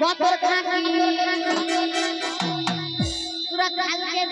বতর থাকি তোরা কালকে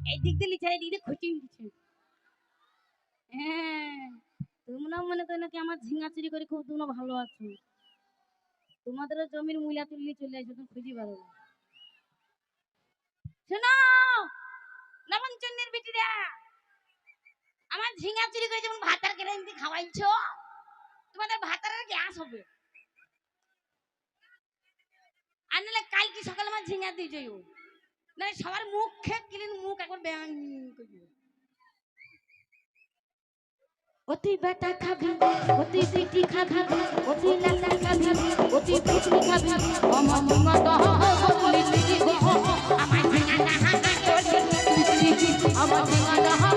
এই দিক দিয়ে দিয়ে ঘুচিং দিচ্ছে হ্যাঁ তোমরা মনে করো নাকি আমার ঝিঙা চুরি করে খুব ভালো আছো। তোমাদেরও জমির মূলা তুললে চলে আসবে তুমি খুঁজি পারো শোনো নবনচন্দ্রের বিটিরা, আমার ঝিঙা চুরি করে যেমন ভাতার কেটে এনে খাওয়াইছো, তোমাদের ভাতারের গ্যাস হবে। আর নাহলে কালকে সকালে আমার ঝিঙা দিয়ে যাইও নাহলে সবার মুখ খেয়ে কিলিন মুখ একবার ব্যাং করে দিও। অতি বেটা খাবি অতি পিটি খাবি অতি লালা খাবি অতি পুচনি খাবি আমার মা দহ বলি গো আমার ঝিঙা দাহা আমার ঝিঙা দাহা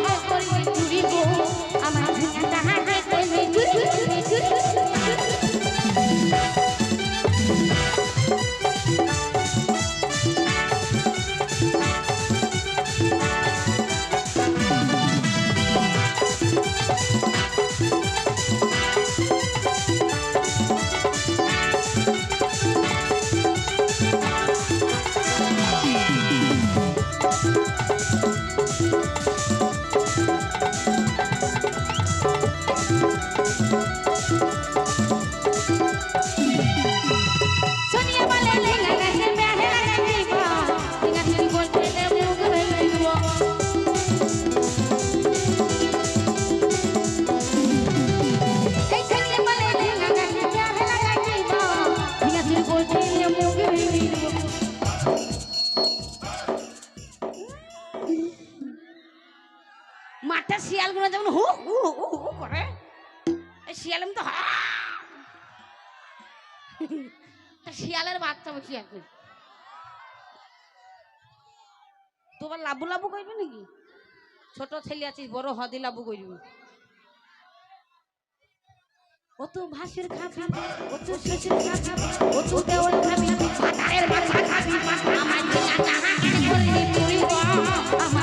যেমন হু হু হু হু করে শিয়াল তো শিয়ালের বাচ্চা বসে আছে তোমার লাবু লাবু করবি নাকি ছোট ছেলে আছিস বড় হদি লাবু করবি ও তো ভাসির খাবি ও তো শ্বশুর খাবি ও তো দেওয়াল খাবি মাথা খাবি আমার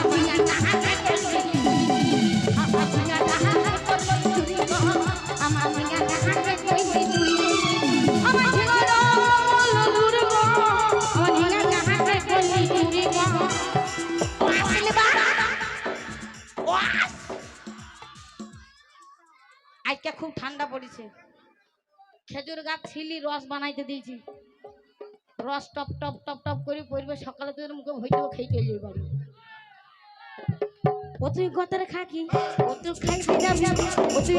আজকে খুব ঠান্ডা পড়েছে। খেজুর গাছ ছিলি রস বানাইতে দিয়েছি। রস টপ টপ টপ টপ করে পড়বে সকালে তোদের মুখে হইতেও খেয়ে চলে যাবে বাড়ি। ও তুই গতরে খাকি? ও তুই খাই ও তুই